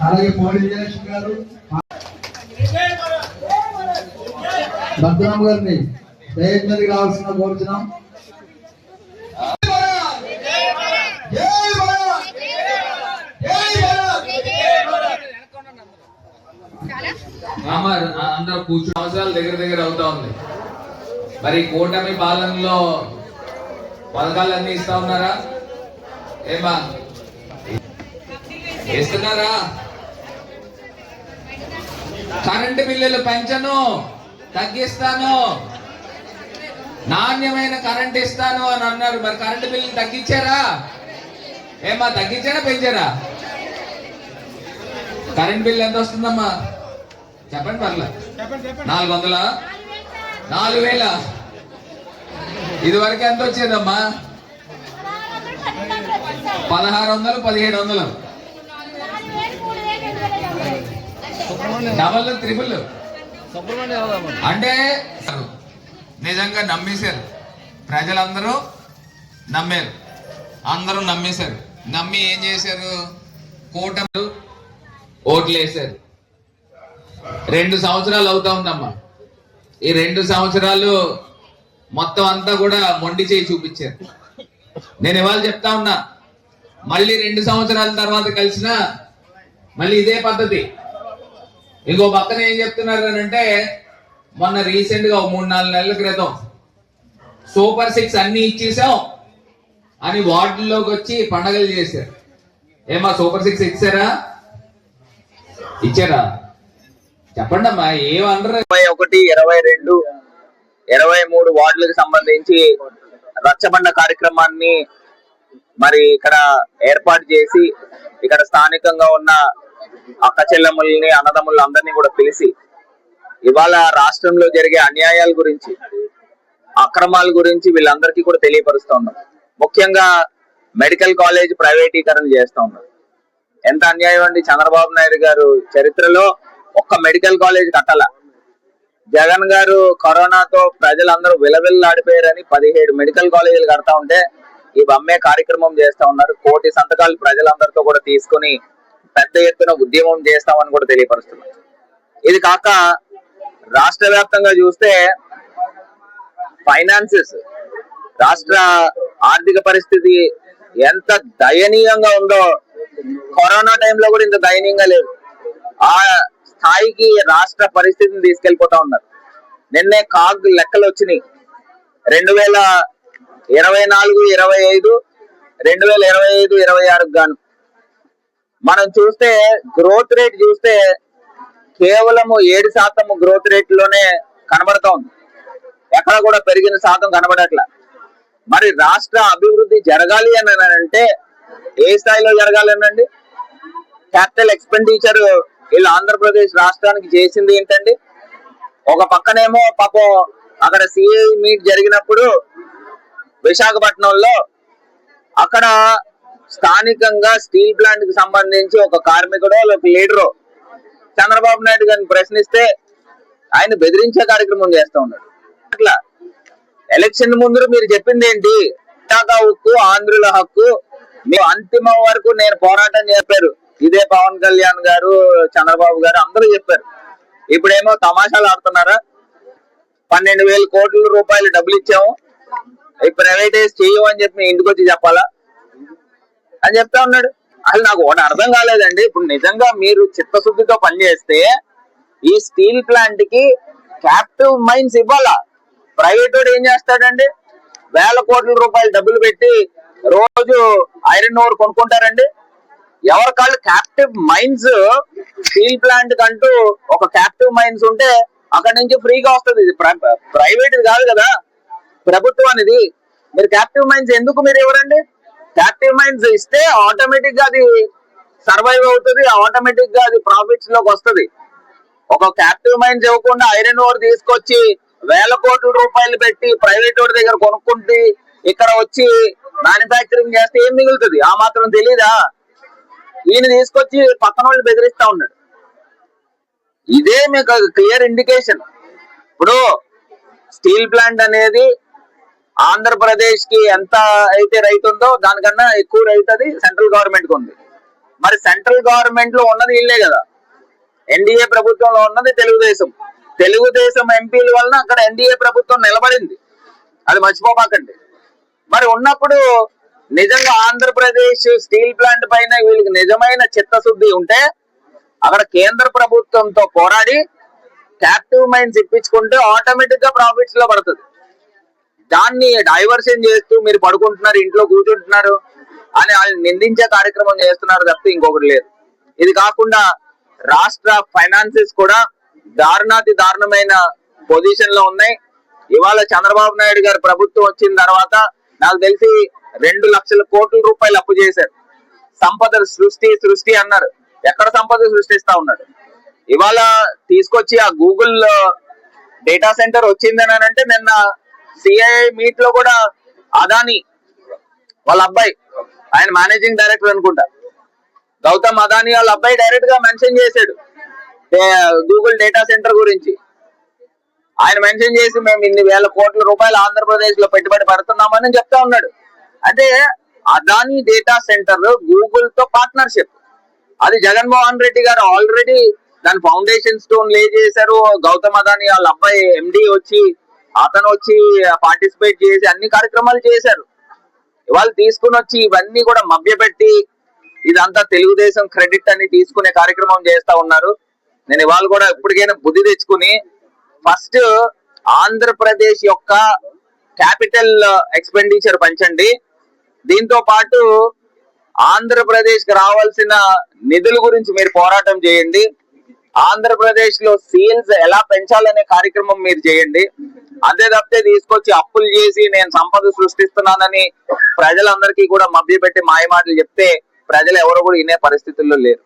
అలాగే పోటీ జయలక్ష్మి గారు భద్రామ గారిని దయచేసి మీదకి రావాల్సిన కోరుచున్నాం అందరూ కూర్చుని అవసరాలు దగ్గర దగ్గర అవుతా ఉంది. మరి కూటమి పాలనలో పథకాలన్నీ ఇస్తా ఉన్నారా? ఏమా ఇస్తున్నారా? కరెంటు బిల్లులు పెంచను తగ్గిస్తాను. నాణ్యమైన కరెంట్ ఇస్తాను అని అన్నారు. మరి కరెంటు బిల్లు తగ్గించారా? ఏమా తగ్గించారా పెంచారా? కరెంట్ బిల్ ఎంత వస్తుందమ్మా? చెప్పండి పర్లే. నాలుగు వందల నాలుగు వేల ఇదివరకు ఎంత వచ్చేదమ్మా? పదహారు వందలు పదిహేడు వందలు. డబల్ త్రిపుల్ అంటే నిజంగా నమ్మేశారు. ప్రజలందరూ నమ్మారు. అందరూ నమ్మేశారు. నమ్మి ఏం చేశారు? కూటమి ఓట్లు వేశారు రెండు సంవత్సరాలు అవుతా ఉందమ్మా. ఈ రెండు సంవత్సరాలు మొత్తం అంతా కూడా మొండి చేయి చూపించారు. నేను ఇవాళ చెప్తా ఉన్నా మళ్ళీ రెండు సంవత్సరాల తర్వాత కలిసిన మళ్ళీ ఇదే పద్ధతి. ఇంకో పక్కన ఏం చెప్తున్నారు అని అంటే మొన్న రీసెంట్గా మూడు నాలుగు నెలల క్రితం సూపర్ సిక్స్ అన్ని ఇచ్చేసాం అని వార్డుల్లోకి వచ్చి పండగలు చేశారు. ఏమా సూపర్ సిక్స్ ఇచ్చారా? ఇచ్చారా? చెప్పండి అమ్మా ఏమన్నారు ఇరవై ఒకటి ఇరవై రెండు ఇరవై మూడు వార్డులకు సంబంధించి రచ్చబండ కార్యక్రమాన్ని మరి ఇక్కడ ఏర్పాటు చేసి ఇక్కడ స్థానికంగా ఉన్న అక్క చెల్లెముల్ని అన్నదమ్ముల్ని అందరినీ కూడా పిలిచి ఇవాళ రాష్ట్రంలో జరిగే అన్యాయాల గురించి అక్రమాల గురించి వీళ్ళందరికీ కూడా తెలియపరుస్తూ ఉన్నాం. ముఖ్యంగా మెడికల్ కాలేజ్ ప్రైవేటీకరణ చేస్తూ ఉన్నారు ఎంత అన్యాయం అండి? చంద్రబాబు నాయుడు గారు చరిత్రలో ఒక్క మెడికల్ కాలేజ్ కట్టాల. జగన్ గారు కరోనాతో ప్రజలందరూ విలవిల్లాడిపోయారని పదిహేడు మెడికల్ కాలేజీలు కడతా ఉంటే ఈ అమ్మే కార్యక్రమం చేస్తా ఉన్నారు. కోటి సంతకాలు ప్రజలందరితో కూడా తీసుకుని పెద్ద ఎత్తున ఉద్యమం చేస్తామని కూడా తెలియపరుస్తున్నారు. ఇది కాక రాష్ట్ర వ్యాప్తంగా చూస్తే ఫైనాన్సెస్ రాష్ట్ర ఆర్థిక పరిస్థితి ఎంత దయనీయంగా ఉందో కరోనా టైంలో కూడా ఇంత దయనీయంగా లేదు. ఆ స్థాయికి రాష్ట్ర పరిస్థితిని తీసుకెళ్ళిపోతా ఉన్నారు. నిన్నే కాగ్ లెక్కలు వచ్చినాయి. రెండు వేల ఇరవై నాలుగు ఇరవై ఐదు రెండు వేల ఇరవై ఐదు ఇరవై ఆరుకు గాను. మనం చూస్తే గ్రోత్ రేట్ చూస్తే కేవలము ఏడు శాతం గ్రోత్ రేట్లోనే కనబడతా ఉంది. ఎక్కడ కూడా పెరిగిన శాతం కనబడట్లా. మరి రాష్ట్ర అభివృద్ధి జరగాలి అని అంటే ఏ స్థాయిలో జరగాలనండి క్యాపిటల్ ఎక్స్పెండిచర్ వీళ్ళు ఆంధ్రప్రదేశ్ రాష్ట్రానికి చేసింది ఏంటండి? ఒక పక్కనేమో పాపం అక్కడ సిఐ మీట్ జరిగినప్పుడు విశాఖపట్నంలో అక్కడ స్థానికంగా స్టీల్ ప్లాంట్కి సంబంధించి ఒక కార్మికుడు ఒక లీడరు చంద్రబాబు నాయుడు గారిని ప్రశ్నిస్తే ఆయన బెదిరించే కార్యక్రమం చేస్తూ ఉన్నాడు. అట్లా ఎలక్షన్ ముందు మీరు చెప్పింది ఏంటి? విశాఖ హక్కు ఆంధ్రుల హక్కు. మీరు అంతిమం వరకు నేను పోరాటం చెప్పారు ఇదే పవన్ కళ్యాణ్ గారు చంద్రబాబు గారు అందరూ చెప్పారు. ఇప్పుడేమో తమాషాలు ఆడుతున్నారా? పన్నెండు వేల కోట్ల రూపాయలు డబ్బులు ఇచ్చాము. అవి ప్రైవేటైజ్ చేయవు అని చెప్పి ఇంటికి వచ్చి చెప్పాలా? అని చెప్తా ఉన్నాడు. అసలు నాకు ఒకటి అర్థం కాలేదండి. ఇప్పుడు నిజంగా మీరు చిత్తశుద్ధితో పనిచేస్తే ఈ స్టీల్ ప్లాంట్కి క్యాప్టివ్ మైన్స్ ఇవ్వాలా? ప్రైవేట్ వాడు ఏం చేస్తాడండి? వేల కోట్ల రూపాయలు డబ్బులు పెట్టి రోజు ఐరన్ ఓర్ కొనుక్కుంటారండి. ఎవరి కాళ్ళు? క్యాప్టివ్ మైన్స్ స్టీల్ ప్లాంట్ కంటూ ఒక క్యాప్టివ్ మైన్స్ ఉంటే అక్కడ నుంచి ఫ్రీగా వస్తుంది. ఇది ప్రైవేట్ కాదు కదా. ప్రభుత్వం అనేది మీరు క్యాప్టివ్ మైండ్స్ ఎందుకు మీరు ఇవ్వరండి? క్యాప్టివ్ మైండ్స్ ఇస్తే ఆటోమేటిక్గా అది సర్వైవ్ అవుతుంది ఆటోమేటిక్గా అది ప్రాఫిట్స్లోకి వస్తుంది. ఒక క్యాప్టివ్ మైండ్స్ ఇవ్వకుండా ఐరన్ ఓర్ తీసుకొచ్చి వేల కోట్ల రూపాయలు పెట్టి ప్రైవేట్ వాడి దగ్గర కొనుక్కుంటే ఇక్కడ వచ్చి మ్యానుఫ్యాక్చరింగ్ చేస్తే ఏం మిగులుతుంది? ఆ మాత్రం తెలీదా? ఈయన తీసుకొచ్చి పక్కన వాళ్ళు బెదిరిస్తా ఉన్నాడు. ఇదే మీకు క్లియర్ ఇండికేషన్ ఇప్పుడు స్టీల్ ప్లాంట్ అనేది ఆంధ్రప్రదేశ్కి ఎంత అయితే రైతు ఉందో దానికన్నా ఎక్కువ రైతు అది సెంట్రల్ గవర్నమెంట్కు ఉంది. మరి సెంట్రల్ గవర్నమెంట్లో ఉన్నది వీళ్ళే కదా. ఎన్డీఏ ప్రభుత్వంలో ఉన్నది తెలుగుదేశం. తెలుగుదేశం ఎంపీల వలన అక్కడ ఎన్డీఏ ప్రభుత్వం నిలబడింది. అది మర్చిపోమాకండి. మరి ఉన్నప్పుడు నిజంగా ఆంధ్రప్రదేశ్ స్టీల్ ప్లాంట్ పైన వీళ్ళకి నిజమైన చిత్తశుద్ధి ఉంటే అక్కడ కేంద్ర ప్రభుత్వంతో పోరాడి క్యాప్టివ్ మైన్స్ ఇప్పించుకుంటే ఆటోమేటిక్గా ప్రాఫిట్స్లో పడుతుంది. దాన్ని డైవర్షన్ చేస్తూ మీరు పడుకుంటున్నారు ఇంట్లో కూర్చుంటున్నారు అని వాళ్ళు నిందించే కార్యక్రమం చేస్తున్నారు తప్ప ఇంకొకటి లేదు. ఇది కాకుండా రాష్ట్ర ఫైనాన్సెస్ కూడా దారుణాతి దారుణమైన పొజిషన్లో ఉన్నాయి. ఇవాళ చంద్రబాబు నాయుడు గారి ప్రభుత్వం వచ్చిన తర్వాత నాకు తెలిసి రెండు లక్షల కోట్ల రూపాయలు అప్పు చేశారు. సంపద సృష్టి సృష్టి అన్నారు. ఎక్కడ సంపద సృష్టిస్తా ఉన్నాడు? ఇవాళ తీసుకొచ్చి ఆ గూగుల్ డేటా సెంటర్ వచ్చిందని అంటే నిన్న సిఐ మీట్లో కూడా అదాని వాళ్ళ అబ్బాయి ఆయన మేనేజింగ్ డైరెక్టర్ అనుకుంటా. గౌతమ్ అదాని వాళ్ళ అబ్బాయి డైరెక్ట్గా మెన్షన్ చేశాడు. గూగుల్ డేటా సెంటర్ గురించి. ఆయన మెన్షన్ చేసి మేము ఇన్ని వేల కోట్ల రూపాయలు ఆంధ్రప్రదేశ్లో పెట్టుబడి పెడుతున్నామని చెప్తా ఉన్నాడు. అంటే అదాని డేటా సెంటర్ గూగుల్తో పార్ట్నర్షిప్ అది జగన్మోహన్ రెడ్డి గారు ఆల్రెడీ దాని ఫౌండేషన్ స్టోన్ లే చేశారు. గౌతమ్ అదాని వాళ్ళ అబ్బాయి ఎండి వచ్చి అతను వచ్చి పార్టిసిపేట్ చేసి అన్ని కార్యక్రమాలు చేశారు. ఇవాళ తీసుకుని వచ్చి ఇవన్నీ కూడా మభ్యపెట్టి ఇదంతా తెలుగుదేశం క్రెడిట్ అని తీసుకునే కార్యక్రమం చేస్తా ఉన్నారు. నేను ఇవాళ కూడా ఇప్పటికైనా బుద్ధి తెచ్చుకుని ఫస్ట్ ఆంధ్రప్రదేశ్ యొక్క క్యాపిటల్ ఎక్స్పెండిచర్ పెంచండి. దీంతో పాటు ఆంధ్రప్రదేశ్కి రావాల్సిన నిధుల గురించి మీరు పోరాటం చేయండి. ఆంధ్రప్రదేశ్లో సేల్స్ ఎలా పెంచాలనే కార్యక్రమం మీరు చేయండి. అంతే తప్పితే తీసుకొచ్చి అప్పులు చేసి నేను సంపద సృష్టిస్తున్నానని ప్రజలందరికీ కూడా మభ్యపెట్టి మాయమాటలు చెప్తే ప్రజలు ఎవరు కూడా వినే పరిస్థితుల్లో లేరు.